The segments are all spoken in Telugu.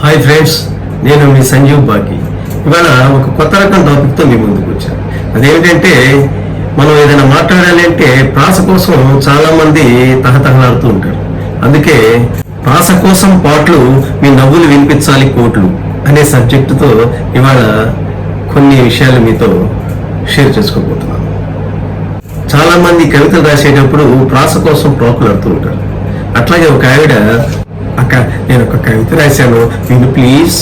హాయ్ ఫ్రెండ్స్ నేను మీ సంజీవ్ బాకి. ఇవాళ ఒక కొత్త రకం టాపిక్తో మీ ముందుకు వచ్చాను. అదేమిటంటే మనం ఏదైనా మాట్లాడాలి అంటే ప్రాస కోసం చాలామంది తహతహలాడుతూ ఉంటారు. అందుకే ప్రాస కోసం పాటలు మీ నవ్వులు వినిపించాలి కోట్లు అనే సబ్జెక్టుతో ఇవాళ కొన్ని విషయాలు మీతో షేర్ చేసుకోబోతున్నాను. చాలా మంది కవితలు రాసేటప్పుడు ప్రాస కోసం ప్రోకులాడుతూ ఉంటారు. అట్లాగే ఒక ఆవిడ అక్క నేను ఒక కవిత రాశాను. విను ప్లీజ్.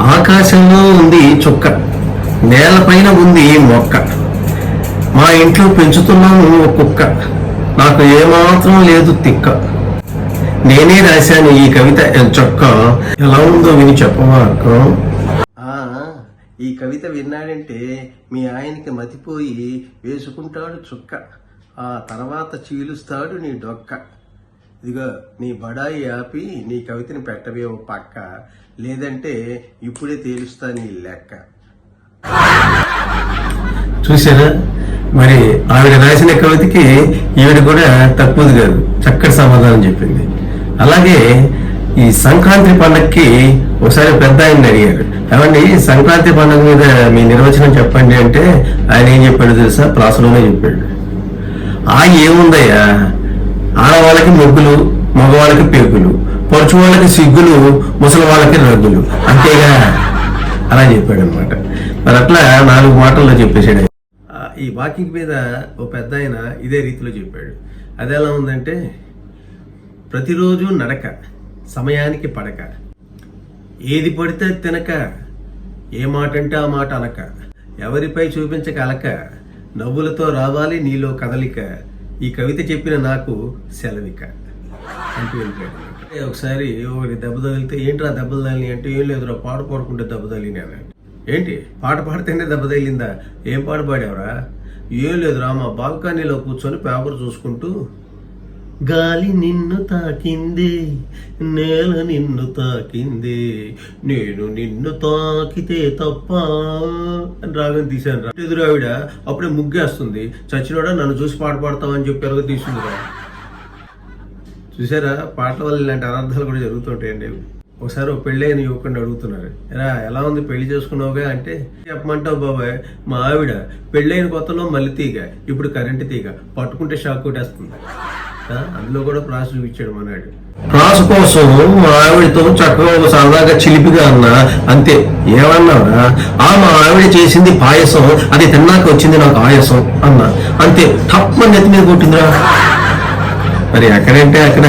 ఆకాశంలో ఉంది చుక్క నేలపైన ఉంది మొక్క. మా ఇంట్లో పెంచుతున్నాను ఒక కుక్క నాకు ఏమాత్రం లేదు తిక్క. నేనే రాశాను ఈ కవిత చొక్క. ఎలా ఉందో విని చెప్పవా అక్క? ఈ కవిత విన్నాడంటే మీ ఆయనకి మతిపోయి వేసుకుంటాడు చుక్క ఆ తర్వాత చీలుస్తాడు నీ డొక్క. ఇదిగో నీ బడాయి ఆపి నీ కవితని పెట్టవే ఓ పక్క. లేదంటే ఇప్పుడే తేలుస్తా నీ లెక్క. చూసారా మరి ఆవిడ రాసిన కవితకి ఈవిడ కూడా తక్కువది కాదు. చక్కటి సమాధానం చెప్పింది. అలాగే ఈ సంక్రాంతి పండగకి ఒకసారి పెద్ద ఆయన అడిగారు. ఏమండి సంక్రాంతి పండుగ మీద మీ నిర్వచనం చెప్పండి అంటే ఆయన ఏం చెప్పాడు తెలుసా? ప్రాసలోనే చెప్పాడు. ఆ ఏముందయ్యా? ఆడవాళ్ళకి మొగ్గులు మగవాళ్ళకి పేగులు పరుచు వాళ్ళకి సిగ్గులు ముసలి వాళ్ళకి రగ్గులు. అంతేగా? అలా చెప్పాడు అనమాట మరి అట్లా నాలుగు మాటల్లో చెప్పేశాడు. ఈ వాకింగ్ మీద ఓ పెద్ద ఆయన ఇదే రీతిలో చెప్పాడు. అది ఎలా ఉందంటే ప్రతిరోజు నడక సమయానికి పడక. ఏది పడితే తినక ఏ మాట అంటే ఆ మాట అనక. ఎవరిపై చూపించక అలక. నవ్వులతో రావాలి నీలో కదలిక. ఈ కవిత చెప్పిన నాకు సెలవిక. అంటూ వెళ్ళిపోయాడు. ఒకసారి ఒకటి దెబ్బ తగిలితే ఏంట్రా దెబ్బ తగిలి అంటే ఏం లేదురా పాట పాడుకుంటే దెబ్బ తగిలిని ఏంటి? పాట పాడితేనే దెబ్బ తగిలిందా? ఏం పాట పాడావురా? ఏం లేదురా మా బాల్కనీలో కూర్చొని పేపర్ చూసుకుంటూ గాలి నిన్ను తాకింది నేల నిన్ను తాకింది నేను నిన్ను తాకితే తప్ప అని రాగం తీశాను రా. ఎదురు ఆవిడ అప్పుడే ముగ్గేస్తుంది. చచ్చినోడా నన్ను చూసి పాట పాడతామని చెప్పి ఎరగ తీసిందిరా చూసారా? పాటల వల్ల ఇలాంటి అనర్థాలు కూడా జరుగుతుంటాయండి ఒకసారి ఒక అయిన యువకుడిని అడుగుతున్నారు. ఎరా ఎలా ఉంది పెళ్ళి చేసుకున్నావుగా? అంటే చెప్పమంటావు బాబాయ్ మా ఆవిడ పెళ్ళైన కొత్తలో మళ్ళీ తీగ ఇప్పుడు కరెంటు తీగ పట్టుకుంటే షాక్ కొట్టేస్తుంది. అందులో కూడా ప్రాస్ చూపించాడు మనాడు ప్రాస కోసం మా ఆవిడతో చక్కగా ఒక సరదాగా చిలిపిగా అన్నా అంతే ఏమన్నావురా? ఆ మా ఆవిడ చేసింది పాయసం అది తిన్నాక వచ్చింది నాకు ఆయాసం అన్నా. అంతే తప్పని నెత్తి మీద కొట్టిందిరా. మరి ఎక్కడంటే అక్కడ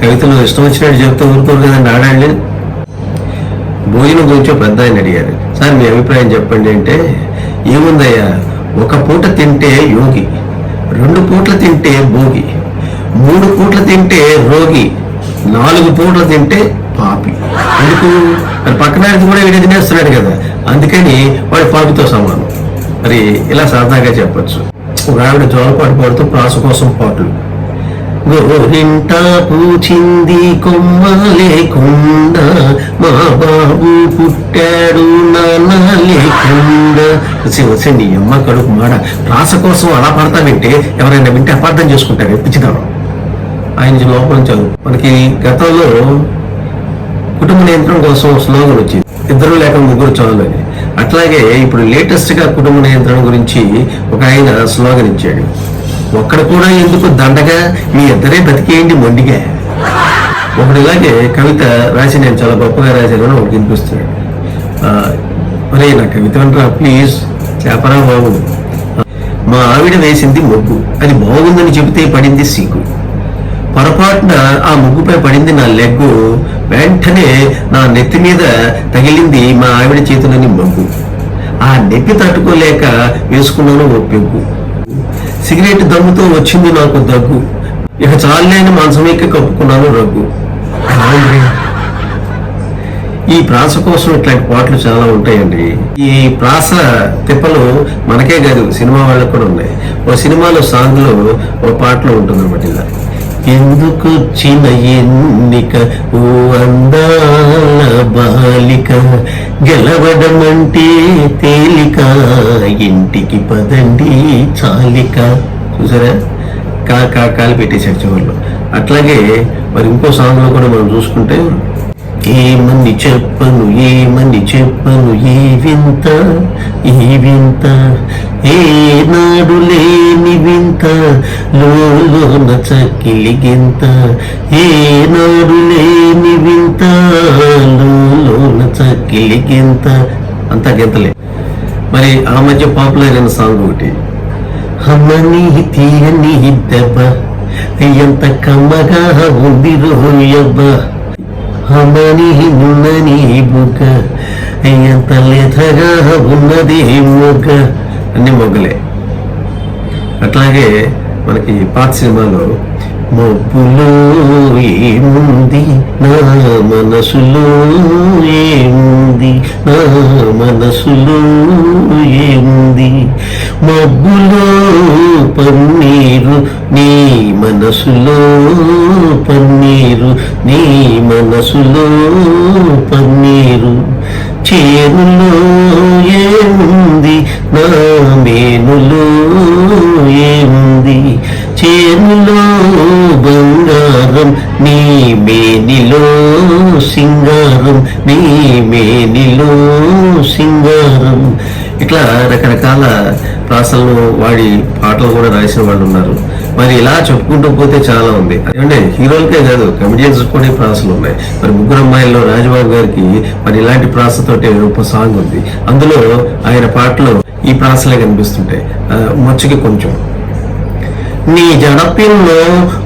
కవితలు ఇష్టం వచ్చినట్టు చెప్తూ ఊరుకోరు కదండి ఆడాళ్ళు భోజనం గురించి పెద్ద ఆయన అడిగారు. సార్ మీ అభిప్రాయం చెప్పండి అంటే ఏముందయ్యా ఒక పూట తింటే యోగి రెండు పూట్ల తింటే భోగి. మూడు పూట్లు తింటే రోగి నాలుగు పూట్లు తింటే పాపి. ఎందుకు? మరి పక్కన కూడా వీడు తినేస్తున్నాడు కదా. అందుకని వాడు పాపితో సమానం. మరి ఇలా సరదాగా చెప్పొచ్చు. ఒక ఆవిడ జోలపాటు పాడుతూ ప్రాస కోసం పాటలు. గోరింట పూచింది కొమ్మ లేకుండా మా బాబు పుట్టాడు నాన్న లేకుండా. వచ్చి నీ అమ్మ కడుపు మాడ. ప్రాస కోసం అలా పడతామంటే ఎవరైనా వింటే అపార్థం చేసుకుంటారు పిచ్చిదాం ఆయన లోపల చదువు మనకి గతంలో కుటుంబ నియంత్రణ కోసం స్లోగన్ వచ్చింది. ఇద్దరు లేక ముగ్గురు చదువులని అట్లాగే ఇప్పుడు లేటెస్ట్గా కుటుంబ నియంత్రణ గురించి ఒక ఆయన స్లోగన్ ఇచ్చాడు. ఒక్కడ కూడా ఎందుకు దండగా మీ ఇద్దరే బతికేయండి మొండిగా? ఒకటి ఇలాగే కవిత రాసి నేను చాలా గొప్పగా రాశాను అని ఒకటి వినిపిస్తున్నాడు మరి నా కవిత అంటారా ప్లీజ్ చెప్పరా బాబు. మా ఆవిడ వేసింది మొగ్గు. అది బాగుందని చెబితే పడింది సీకు. పొరపాటున ఆ ముగ్గుపై పడింది నా లెగ్గు వెంటనే నా నెత్తి మీద తగిలింది మా ఆవిడ చేతులని మగ్గు. ఆ నెప్పి తట్టుకోలేక వేసుకున్నాను ఓ పెగ్గు. సిగరెట్ దమ్ముతో వచ్చింది నాకు దగ్గు. ఇక చాలేని మంచమేకి కప్పుకున్నాను రగ్గు. ఈ ప్రాస కోసం ఇట్లాంటి పాటలు చాలా ఉంటాయండి. ఈ ప్రాస తిప్పలు మనకే కాదు సినిమా వాళ్ళకు కూడా ఉన్నాయి. ఓ సినిమాలో సాంగ్లో ఓ పాటలో ఉంటుంది అనమాట ఇలా. ఎందుకు చిన్న ఎన్నిక ఓ అందాల బాలిక? గెలవడమంటే తేలిక ఇంటికి పదండి చాలిక. చూసారా? కా కాకాలు పెట్టేశారు చివరిలో. అట్లాగే మరి ఇంకో సాంగ్లో కూడా మనం చూసుకుంటే ఏమని చెప్పను ఏమని చెప్పను ఏ వింత ఈ వింత. ఏనాడు లేని వింత లోన చక్కిలి గింత. ఏనాడు లేని వింత లోన చక్కిలి గింత. అంత గింతలే. మరి ఆ మధ్య పాపులర్ అయిన సాంగ్ ఒకటి. అమ్మని తీయని దెబ్బ ఎంత కమ్మగా ఉంది రోయబ్బ అమ్మని ఉన్నని బుగ్గ. ఎంత లేతగా ఉన్నది మొగ్గ. అన్ని మొగ్గలే. అట్లాగే మనకి పాత సినిమాలో మబ్బులో ఏముంది నా మనసులో ఏముంది నా మనసులో ఏముంది మబ్బులో పన్నీరు నీ మనసులో పన్నీరు నీ మనసులో పన్నీరు. చేనులో ఏముంది నా మేనులో ఏముంది చేనులో నీ మేనిలో సింగారం ఇట్లా రకరకాల ప్రాసలను వాడి పాటలు కూడా రాసిన వాళ్ళు ఉన్నారు. మరి ఇలా చెప్పుకుంటూ పోతే చాలా ఉంది. అంటే హీరోలకే కాదు కమెడియన్స్ కూడా ప్రాసలు ఉన్నాయి. మరి ముగ్గురు అమ్మాయిల్లో రాజబాబు గారికి మరి ఇలాంటి ప్రాసతోటి ఒక సాంగ్ ఉంది. అందులో ఆయన పాటలో ఈ ప్రాసలే కనిపిస్తుంటాయి. ఆ, మచ్చుకి కొంచెం. నీ జడపిన్ను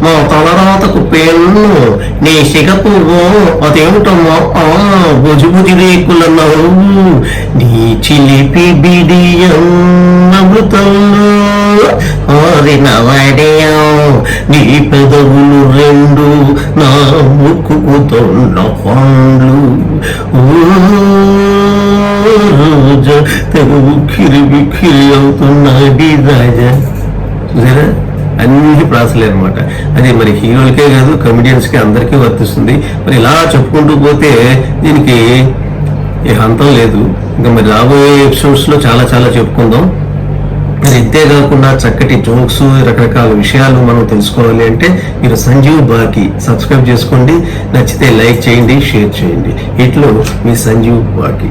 మా తలరాతకు పెన్ను నీ సిగపువ్వు అదేమిటమ్మా? ఆ బుజి రేకుల నవ్వు నీ చిలిపి బిడియం అమృతంలో ఆరిన వాడేయం నీ పెదవులు రెండు నా ముక్కుకు తొండ పండ్లు. ఓ రోజా తెగ ఉక్కిరి బిక్కిరి రాజా. అన్ని ప్రాసలే అనమాట అది మరి హీరోలకే కాదు కమెడియన్స్కి అందరికీ వర్తిస్తుంది. మరి ఇలా చెప్పుకుంటూ పోతే దీనికి ఏ హంతం లేదు. ఇంకా మరి రాబోయే ఎపిసోడ్స్లో చాలా చాలా చెప్పుకుందాం. మరి ఇంతే కాకుండా చక్కటి జోక్స్ రకరకాల విషయాలు మనం తెలుసుకోవాలి అంటే మీరు సంజీవ్ బాకి సబ్స్క్రైబ్ చేసుకోండి. నచ్చితే లైక్ చేయండి షేర్ చేయండి. ఇట్లో మీ సంజీవ్ బాకి.